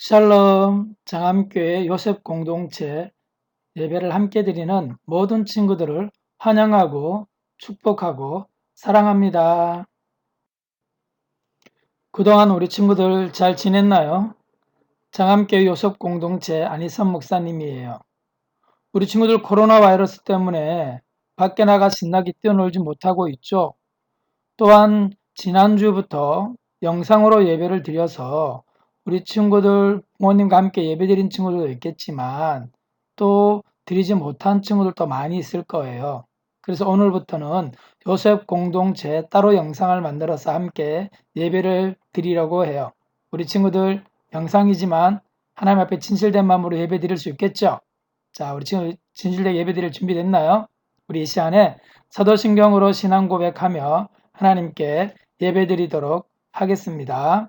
샬롬 장암교회 요셉 공동체 예배를 함께 드리는 모든 친구들을 환영하고 축복하고 사랑합니다. 그동안 우리 친구들 잘 지냈나요? 장암교회 요셉 공동체 안희선 목사님이에요. 우리 친구들 코로나 바이러스 때문에 밖에 나가 신나게 뛰어놀지 못하고 있죠. 또한 지난주부터 영상으로 예배를 드려서 우리 친구들 부모님과 함께 예배드린 친구들도 있겠지만 또 드리지 못한 친구들도 많이 있을 거예요. 그래서 오늘부터는 요셉 공동체 따로 영상을 만들어서 함께 예배를 드리려고 해요. 우리 친구들 영상이지만 하나님 앞에 진실된 마음으로 예배 드릴 수 있겠죠? 자, 우리 친구 진실되게 예배 드릴 준비 됐나요? 우리 이 시간에 사도신경으로 신앙 고백하며 하나님께 예배 드리도록 하겠습니다.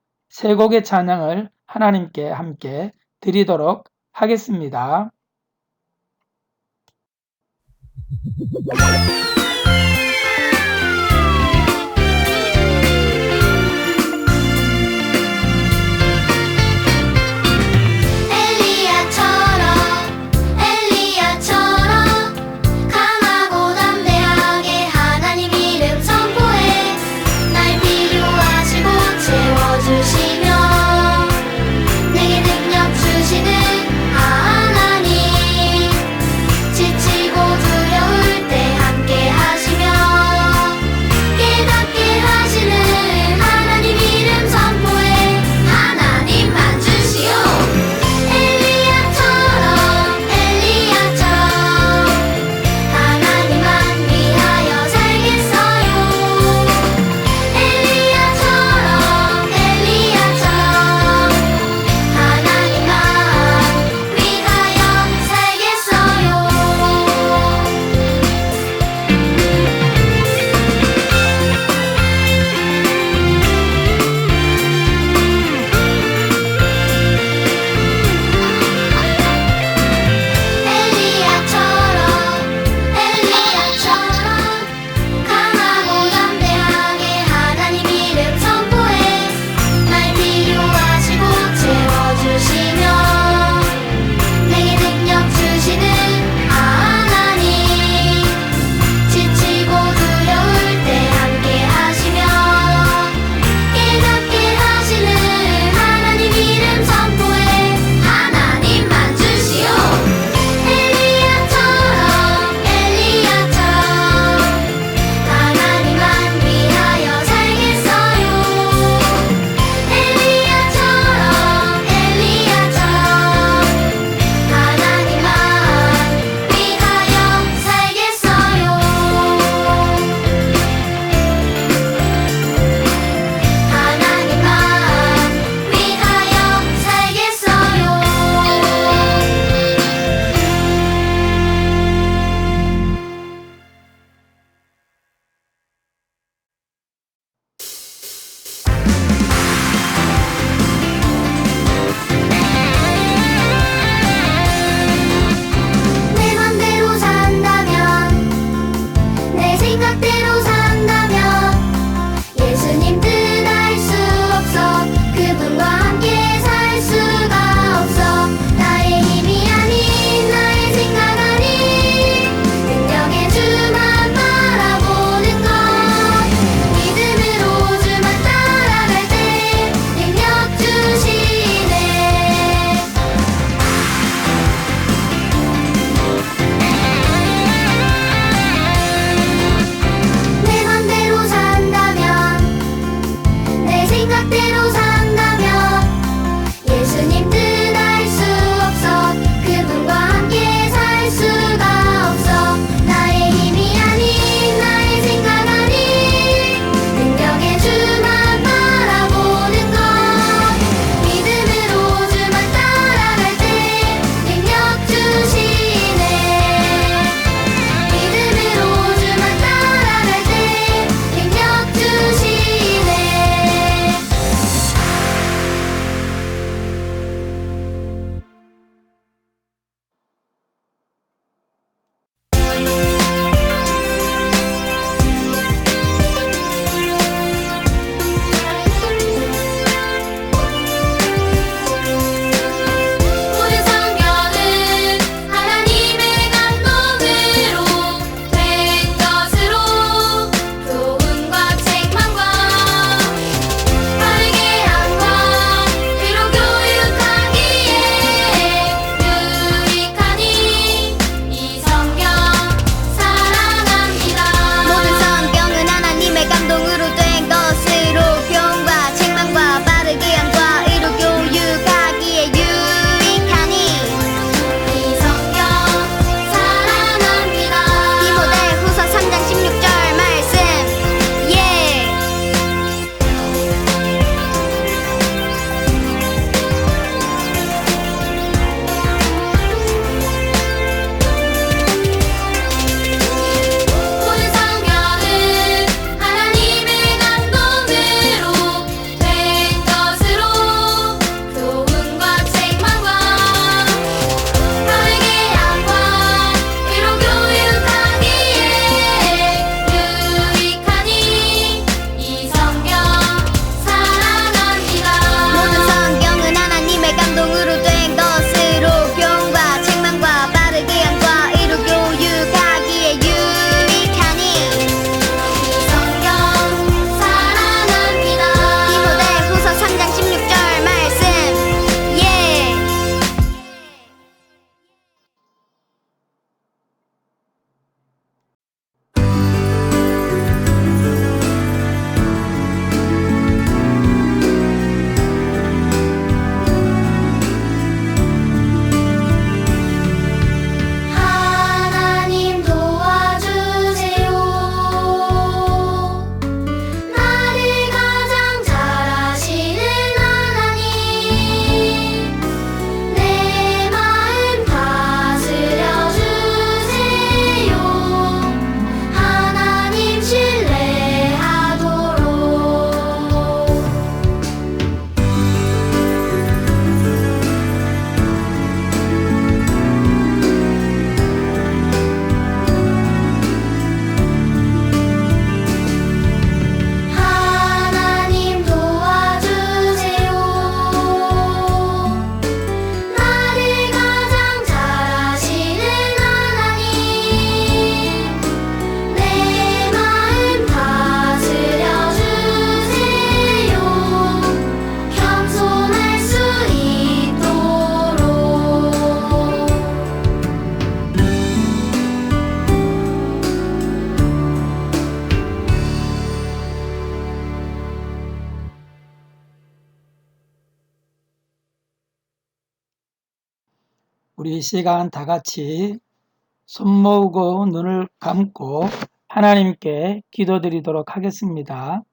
세 곡의 찬양을 하나님께 함께 드리도록 하겠습니다. 이 시간 다 같이 손 모으고 눈을 감고 하나님께 기도드리도록 하겠습니다.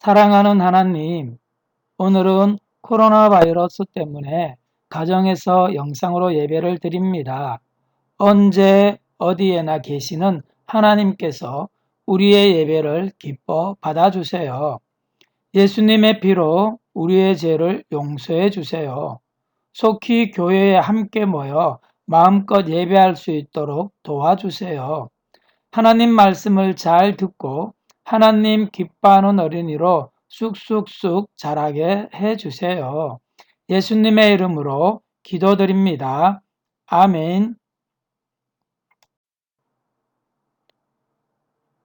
사랑하는 하나님, 오늘은 코로나 바이러스 때문에 가정에서 영상으로 예배를 드립니다. 언제 어디에나 계시는 하나님께서 우리의 예배를 기뻐 받아주세요. 예수님의 피로 우리의 죄를 용서해 주세요. 속히 교회에 함께 모여 마음껏 예배할 수 있도록 도와주세요. 하나님 말씀을 잘 듣고 하나님 기뻐하는 어린이로 쑥쑥쑥 자라게 해 주세요. 예수님의 이름으로 기도드립니다. 아멘.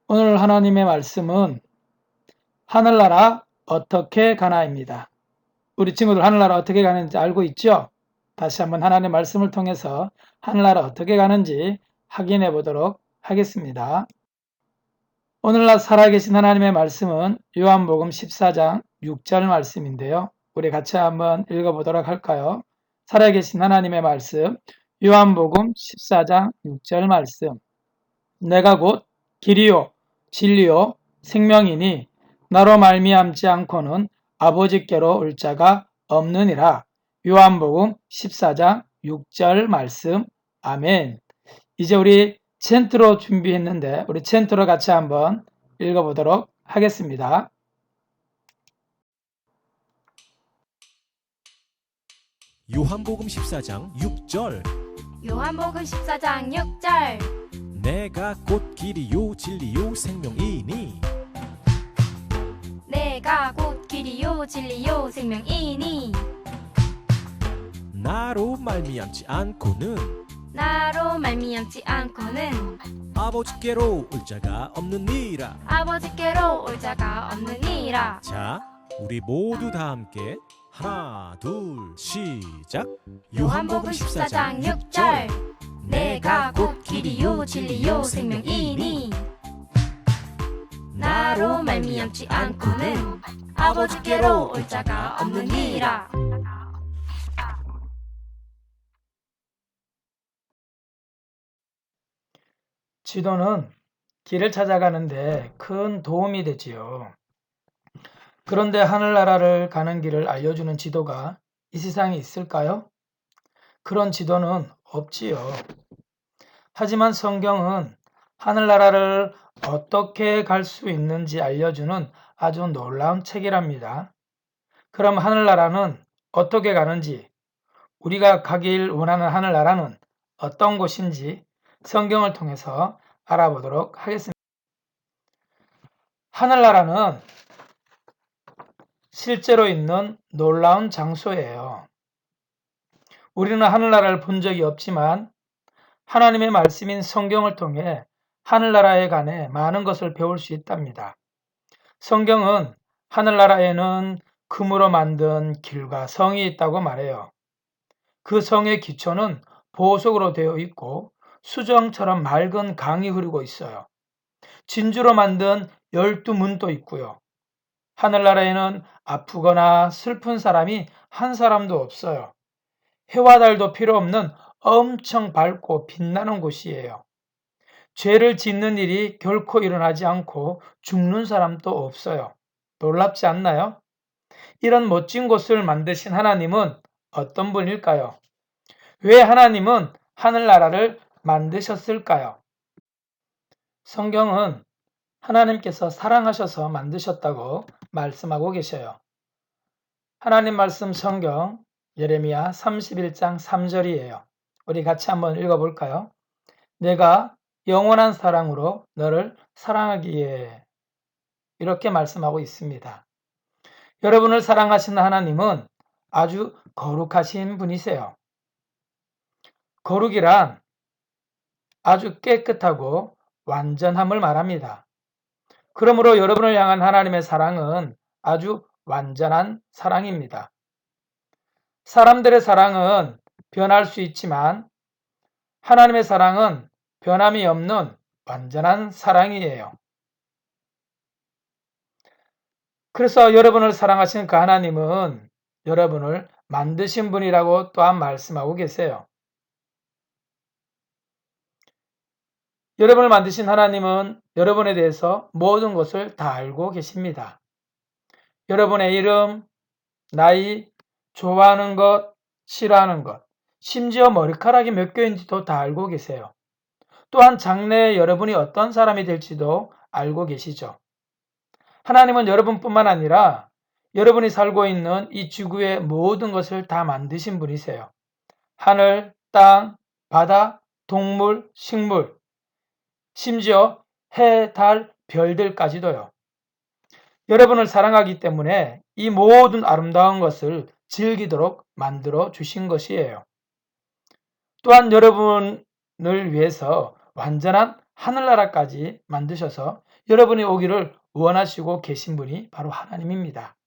오늘 하나님의 말씀은 하늘나라 어떻게 가나입니다. 우리 친구들 하늘나라 어떻게 가는지 알고 있죠? 다시 한번 하나님의 말씀을 통해서 하늘나라 어떻게 가는지 확인해 보도록 하겠습니다. 오늘날 살아계신 하나님의 말씀은 요한복음 14장 6절 말씀인데요. 우리 같이 한번 읽어보도록 할까요? 살아계신 하나님의 말씀 요한복음 14장 6절 말씀 내가 곧 길이요 진리요 생명이니 나로 말미암지 않고는 아버지께로 올 자가 없느니라. 요한복음 14장 6절 말씀. 아멘. 이제 우리 챈트로 준비했는데 우리 챈트로 같이 한번 읽어보도록 하겠습니다. 요한복음 14장 6절 요한복음 14장 6절 내가 곧 길이요 진리요 생명이니 내가 곧 길이요 진리요 생명이니. 나로 말미암지 않고는 나로 말미암지 않고는 아버지께로 올 자가 없느니라. 아버지께로 올 자가 없느니라. 자 우리 모두 다 함께 하나 둘 시작. 요한복음 14장 6절. 내가 곧 길이요 진리요 생명이니. 나로 말미암지 않고는 아버지께로 올 자가 없느니라 지도는 길을 찾아가는데 큰 도움이 되지요. 그런데 하늘나라를 가는 길을 알려주는 지도가 이 세상에 있을까요? 그런 지도는 없지요. 하지만 성경은 하늘나라를 어떻게 갈 수 있는지 알려주는 아주 놀라운 책이랍니다. 그럼 하늘나라는 어떻게 가는지, 우리가 가길 원하는 하늘나라는 어떤 곳인지 성경을 통해서 알아보도록 하겠습니다. 하늘나라는 실제로 있는 놀라운 장소예요. 우리는 하늘나라를 본 적이 없지만 하나님의 말씀인 성경을 통해 하늘나라에 관해 많은 것을 배울 수 있답니다. 성경은 하늘나라에는 금으로 만든 길과 성이 있다고 말해요. 그 성의 기초는 보석으로 되어 있고 수정처럼 맑은 강이 흐르고 있어요. 진주로 만든 열두 문도 있고요. 하늘나라에는 아프거나 슬픈 사람이 한 사람도 없어요. 해와 달도 필요 없는 엄청 밝고 빛나는 곳이에요. 죄를 짓는 일이 결코 일어나지 않고 죽는 사람도 없어요. 놀랍지 않나요? 이런 멋진 곳을 만드신 하나님은 어떤 분일까요? 왜 하나님은 하늘나라를 만드셨을까요? 성경은 하나님께서 사랑하셔서 만드셨다고 말씀하고 계셔요. 하나님 말씀 성경 예레미야 31장 3절이에요. 우리 같이 한번 읽어볼까요? 내가 영원한 사랑으로 너를 사랑하기에 이렇게 말씀하고 있습니다. 여러분을 사랑하시는 하나님은 아주 거룩하신 분이세요. 거룩이란 아주 깨끗하고 완전함을 말합니다. 그러므로 여러분을 향한 하나님의 사랑은 아주 완전한 사랑입니다. 사람들의 사랑은 변할 수 있지만 하나님의 사랑은 변함이 없는 완전한 사랑이에요. 그래서 여러분을 사랑하시는 그 하나님은 여러분을 만드신 분이라고 또한 말씀하고 계세요. 여러분을 만드신 하나님은 여러분에 대해서 모든 것을 다 알고 계십니다. 여러분의 이름, 나이, 좋아하는 것, 싫어하는 것, 심지어 머리카락이 몇 개인지도 다 알고 계세요. 또한 장래에 여러분이 어떤 사람이 될지도 알고 계시죠. 하나님은 여러분뿐만 아니라 여러분이 살고 있는 이 지구의 모든 것을 다 만드신 분이세요. 하늘, 땅, 바다, 동물, 식물, 심지어 해, 달, 별들까지도요. 여러분을 사랑하기 때문에 이 모든 아름다운 것을 즐기도록 만들어 주신 것이에요. 또한 여러분을 위해서 완전한 하늘나라까지 만드셔서 여러분이 오기를 원하시고 계신 분이 바로 하나님입니다.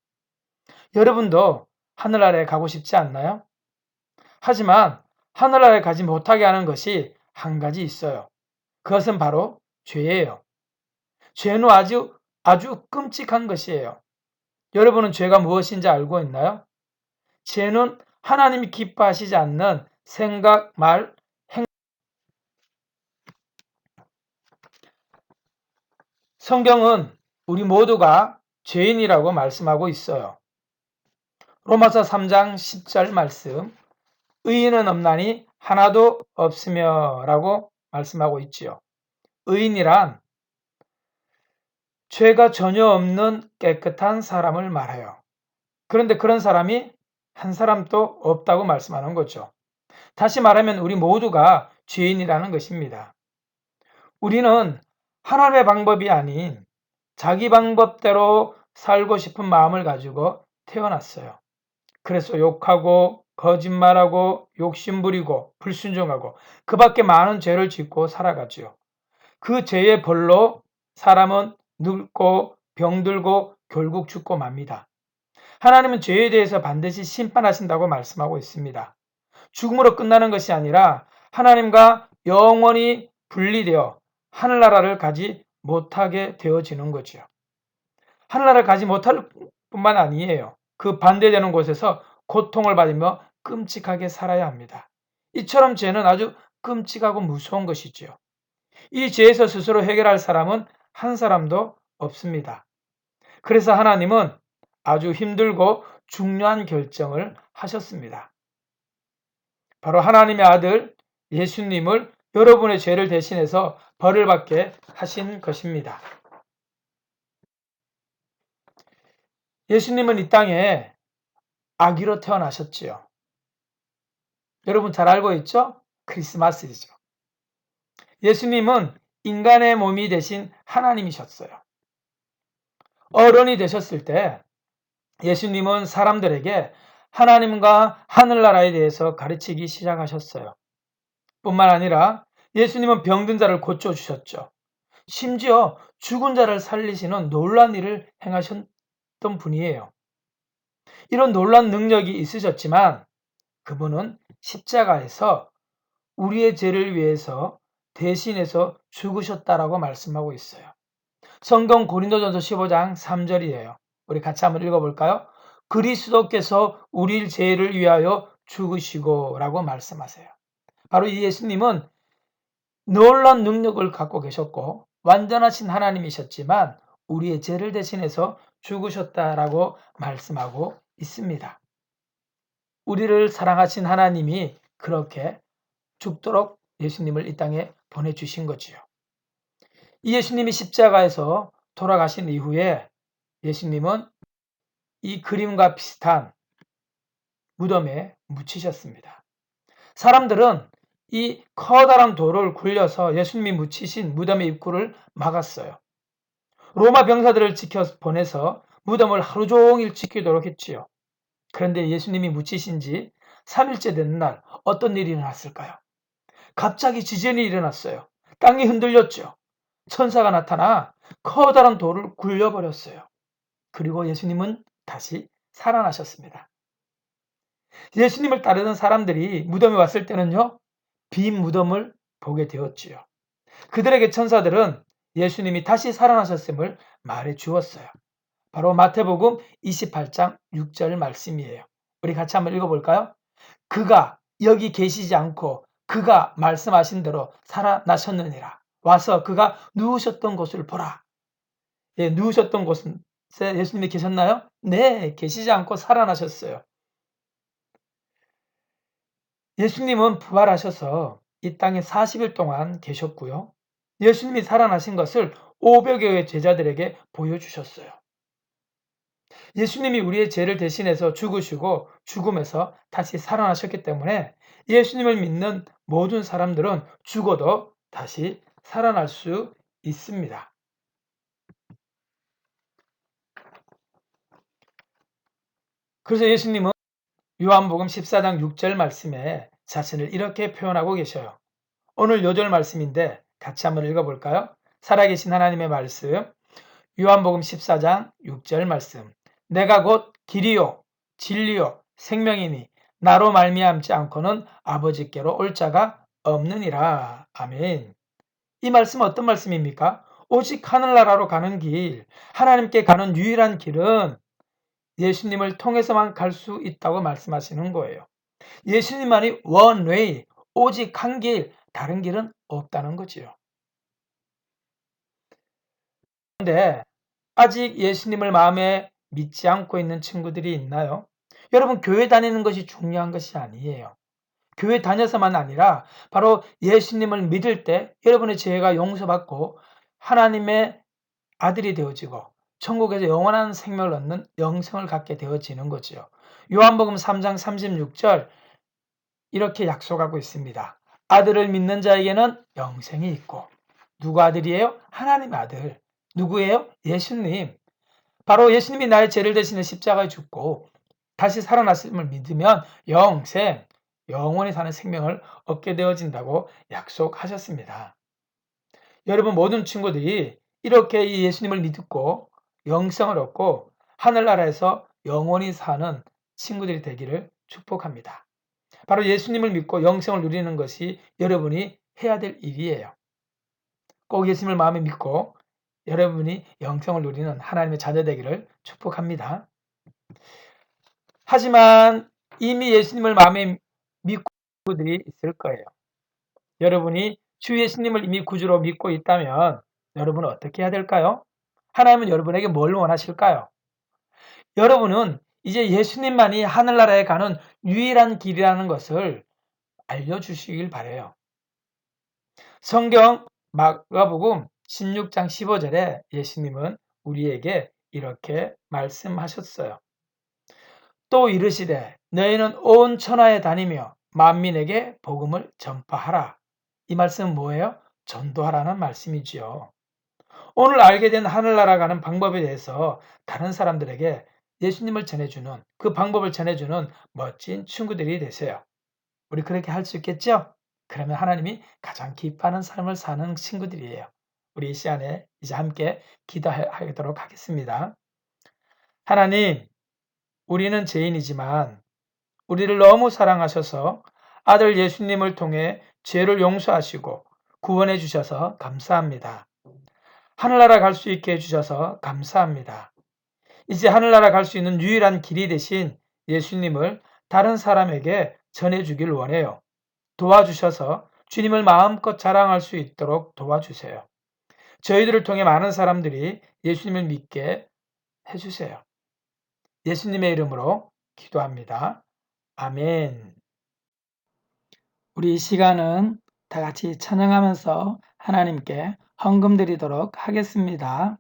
여러분도 하늘나라에 가고 싶지 않나요? 하지만 하늘나라에 가지 못하게 하는 것이 한 가지 있어요. 그것은 바로 죄예요. 죄는 아주 아주 끔찍한 것이에요. 여러분은 죄가 무엇인지 알고 있나요? 죄는 하나님이 기뻐하시지 않는 생각, 말, 행 성경은 우리 모두가 죄인이라고 말씀하고 있어요. 로마서 3장 10절 말씀 의인은 없나니 하나도 없으며 라고 말씀하고 있지요. 의인이란 죄가 전혀 없는 깨끗한 사람을 말해요. 그런데 그런 사람이 한 사람도 없다고 말씀하는 거죠. 다시 말하면 우리 모두가 죄인이라는 것입니다. 우리는 하나님의 방법이 아닌 자기 방법대로 살고 싶은 마음을 가지고 태어났어요. 그래서 욕하고 거짓말하고 욕심부리고 불순종하고 그 밖에 많은 죄를 짓고 살아가지요. 그 죄의 벌로 사람은 늙고 병들고 결국 죽고 맙니다. 하나님은 죄에 대해서 반드시 심판하신다고 말씀하고 있습니다. 죽음으로 끝나는 것이 아니라 하나님과 영원히 분리되어 하늘나라를 가지 못하게 되어지는 거지요. 하늘나라를 가지 못할 뿐만 아니에요. 그 반대되는 곳에서 고통을 받으며 끔찍하게 살아야 합니다. 이처럼 죄는 아주 끔찍하고 무서운 것이지요. 이 죄에서 스스로 해결할 사람은 한 사람도 없습니다. 그래서 하나님은 아주 힘들고 중요한 결정을 하셨습니다. 바로 하나님의 아들 예수님을 여러분의 죄를 대신해서 벌을 받게 하신 것입니다. 예수님은 이 땅에 아기로 태어나셨지요. 여러분 잘 알고 있죠? 크리스마스이죠. 예수님은 인간의 몸이 되신 하나님이셨어요. 어른이 되셨을 때 예수님은 사람들에게 하나님과 하늘나라에 대해서 가르치기 시작하셨어요. 뿐만 아니라 예수님은 병든 자를 고쳐주셨죠. 심지어 죽은 자를 살리시는 놀란 일을 행하셨던 분이에요. 이런 놀란 능력이 있으셨지만 그분은 십자가에서 우리의 죄를 위해서 대신해서 죽으셨다라고 말씀하고 있어요. 성경 고린도전서 15장 3절이에요. 우리 같이 한번 읽어볼까요? 그리스도께서 우리 죄를 위하여 죽으시고라고 말씀하세요. 바로 이 예수님은 놀란 능력을 갖고 계셨고 완전하신 하나님이셨지만 우리의 죄를 대신해서 죽으셨다라고 말씀하고 있습니다. 우리를 사랑하신 하나님이 그렇게 죽도록 예수님을 이 땅에 보내주신 거지요. 이 예수님이 십자가에서 돌아가신 이후에 예수님은 이 그림과 비슷한 무덤에 묻히셨습니다. 사람들은 이 커다란 돌을 굴려서 예수님이 묻히신 무덤의 입구를 막았어요. 로마 병사들을 지켜 보내서 무덤을 하루 종일 지키도록 했지요. 그런데 예수님이 묻히신 지 3일째 되는 날 어떤 일이 일어났을까요? 갑자기 지진이 일어났어요. 땅이 흔들렸죠. 천사가 나타나 커다란 돌을 굴려버렸어요. 그리고 예수님은 다시 살아나셨습니다. 예수님을 따르는 사람들이 무덤에 왔을 때는요, 빈 무덤을 보게 되었지요. 그들에게 천사들은 예수님이 다시 살아나셨음을 말해 주었어요. 바로 마태복음 28장 6절 말씀이에요. 우리 같이 한번 읽어볼까요? 그가 여기 계시지 않고 그가 말씀하신 대로 살아나셨느니라. 와서 그가 누우셨던 곳을 보라. 예, 누우셨던 곳에 예수님이 계셨나요? 네, 계시지 않고 살아나셨어요. 예수님은 부활하셔서 이 땅에 40일 동안 계셨고요. 예수님이 살아나신 것을 500여의 제자들에게 보여주셨어요. 예수님이 우리의 죄를 대신해서 죽으시고 죽음에서 다시 살아나셨기 때문에 예수님을 믿는 모든 사람들은 죽어도 다시 살아날 수 있습니다. 그래서 예수님은 요한복음 14장 6절 말씀에 자신을 이렇게 표현하고 계셔요. 오늘 요절 말씀인데 같이 한번 읽어볼까요? 살아계신 하나님의 말씀. 요한복음 14장 6절 말씀. 내가 곧 길이요 진리요 생명이니 나로 말미암지 않고는 아버지께로 올 자가 없느니라. 아멘. 이 말씀 어떤 말씀입니까? 오직 하늘나라로 가는 길, 하나님께 가는 유일한 길은 예수님을 통해서만 갈 수 있다고 말씀하시는 거예요. 예수님만이 원 웨이, 오직 한 길, 다른 길은 없다는 거지요. 그런데 아직 예수님을 마음에 믿지 않고 있는 친구들이 있나요? 여러분, 교회 다니는 것이 중요한 것이 아니에요. 교회 다녀서만 아니라 바로 예수님을 믿을 때 여러분의 죄가 용서받고 하나님의 아들이 되어지고 천국에서 영원한 생명을 얻는 영생을 갖게 되어지는 거지요. 요한복음 3장 36절 이렇게 약속하고 있습니다. 아들을 믿는 자에게는 영생이 있고 누구 아들이에요? 하나님 아들. 누구예요? 예수님. 바로 예수님이 나의 죄를 대신해 십자가에 죽고 다시 살아났음을 믿으면 영생, 영원히 사는 생명을 얻게 되어진다고 약속하셨습니다. 여러분 모든 친구들이 이렇게 이 예수님을 믿고 영생을 얻고 하늘나라에서 영원히 사는 친구들이 되기를 축복합니다. 바로 예수님을 믿고 영생을 누리는 것이 여러분이 해야 될 일이에요. 꼭 예수님을 마음에 믿고 여러분이 영생을 누리는 하나님의 자녀 되기를 축복합니다. 하지만 이미 예수님을 마음에 믿고 들이 있을 거예요. 여러분이 주 예수님을 이미 구주로 믿고 있다면 여러분은 어떻게 해야 될까요? 하나님은 여러분에게 뭘 원하실까요? 여러분은 이제 예수님만이 하늘나라에 가는 유일한 길이라는 것을 알려주시길 바래요. 성경 마가복음 16장 15절에 예수님은 우리에게 이렇게 말씀하셨어요. 또 이르시되 너희는 온 천하에 다니며 만민에게 복음을 전파하라. 이 말씀은 뭐예요? 전도하라는 말씀이지요. 오늘 알게 된 하늘나라 가는 방법에 대해서 다른 사람들에게 예수님을 전해주는 그 방법을 전해주는 멋진 친구들이 되세요. 우리 그렇게 할 수 있겠죠? 그러면 하나님이 가장 기뻐하는 삶을 사는 친구들이에요. 우리 이 시간에 이제 함께 기도하도록 하겠습니다. 하나님, 우리는 죄인이지만 우리를 너무 사랑하셔서 아들 예수님을 통해 죄를 용서하시고 구원해 주셔서 감사합니다. 하늘나라 갈 수 있게 해주셔서 감사합니다. 이제 하늘나라 갈 수 있는 유일한 길이 되신 예수님을 다른 사람에게 전해주길 원해요. 도와주셔서 주님을 마음껏 자랑할 수 있도록 도와주세요. 저희들을 통해 많은 사람들이 예수님을 믿게 해주세요. 예수님의 이름으로 기도합니다. 아멘. 우리 이 시간은 다 같이 찬양하면서 하나님께 헌금 드리도록 하겠습니다.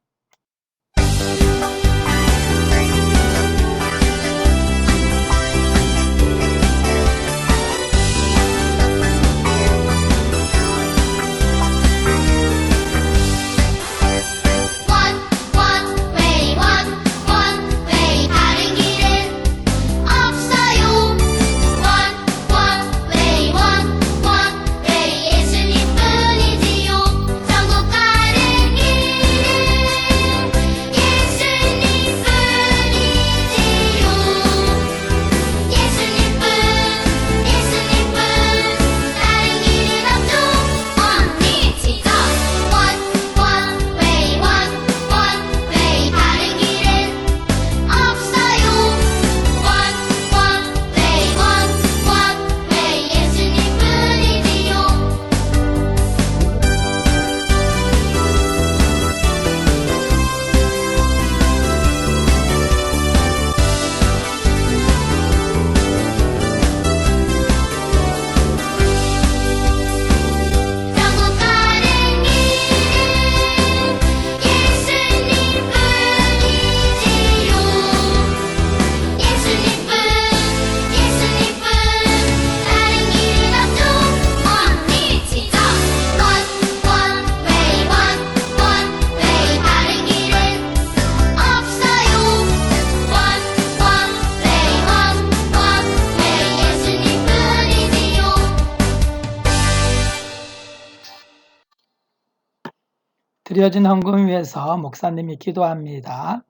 드려진 헌금 위해서 목사님이 기도합니다.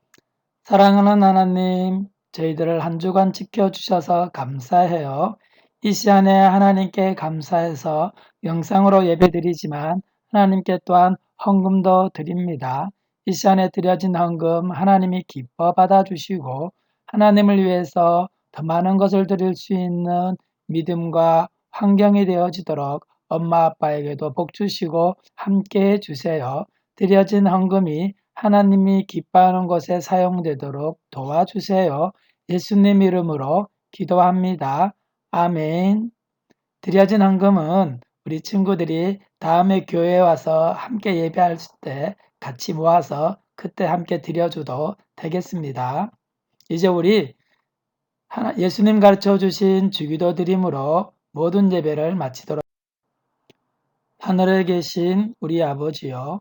사랑하는 하나님, 저희들을 한 주간 지켜주셔서 감사해요. 이 시간에 하나님께 감사해서 영상으로 예배드리지만 하나님께 또한 헌금도 드립니다. 이 시간에 드려진 헌금 하나님이 기뻐 받아주시고 하나님을 위해서 더 많은 것을 드릴 수 있는 믿음과 환경이 되어지도록 엄마 아빠에게도 복 주시고 함께 해 주세요. 드려진 헌금이 하나님이 기뻐하는 것에 사용되도록 도와주세요. 예수님 이름으로 기도합니다. 아멘. 드려진 헌금은 우리 친구들이 다음에 교회에 와서 함께 예배할 때 같이 모아서 그때 함께 드려줘도 되겠습니다. 이제 우리 하나, 예수님 가르쳐 주신 주기도 드림으로 모든 예배를 마치도록 하늘에 계신 우리 아버지여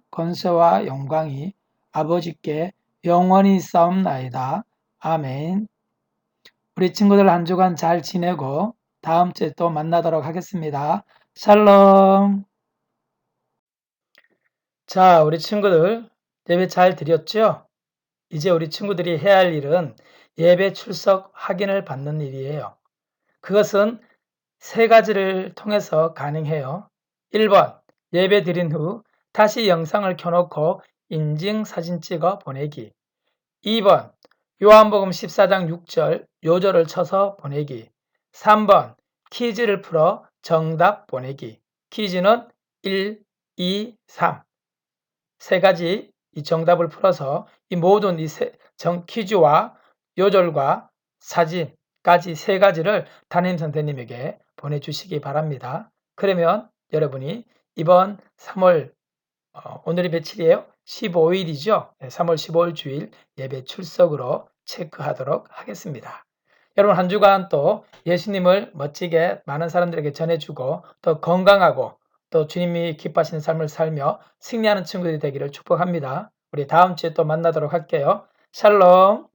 건세와 영광이 아버지께 영원히 싸움나이다. 아멘. 우리 친구들 한 주간 잘 지내고 다음 주에 또 만나도록 하겠습니다. 샬롬. 자, 우리 친구들 예배 잘 드렸죠? 이제 우리 친구들이 해야 할 일은 예배 출석 확인을 받는 일이에요. 그것은 세 가지를 통해서 가능해요. 1번, 예배 드린 후 다시 영상을 켜놓고 인증 사진 찍어 보내기. 2번, 요한복음 14장 6절 요절을 쳐서 보내기. 3번, 퀴즈를 풀어 정답 보내기. 퀴즈는 1, 2, 3. 세 가지 이 정답을 풀어서 이 모든 이 세, 정 퀴즈와 요절과 사진까지 세 가지를 담임 선생님에게 보내주시기 바랍니다. 그러면 여러분이 이번 3월 어, 오늘이 며칠이에요? 15일이죠. 3월 15일 주일 예배 출석으로 체크하도록 하겠습니다. 여러분 한 주간 또 예수님을 멋지게 많은 사람들에게 전해주고 또 건강하고 또 주님이 기뻐하시는 삶을 살며 승리하는 친구들이 되기를 축복합니다. 우리 다음 주에 또 만나도록 할게요. 샬롬.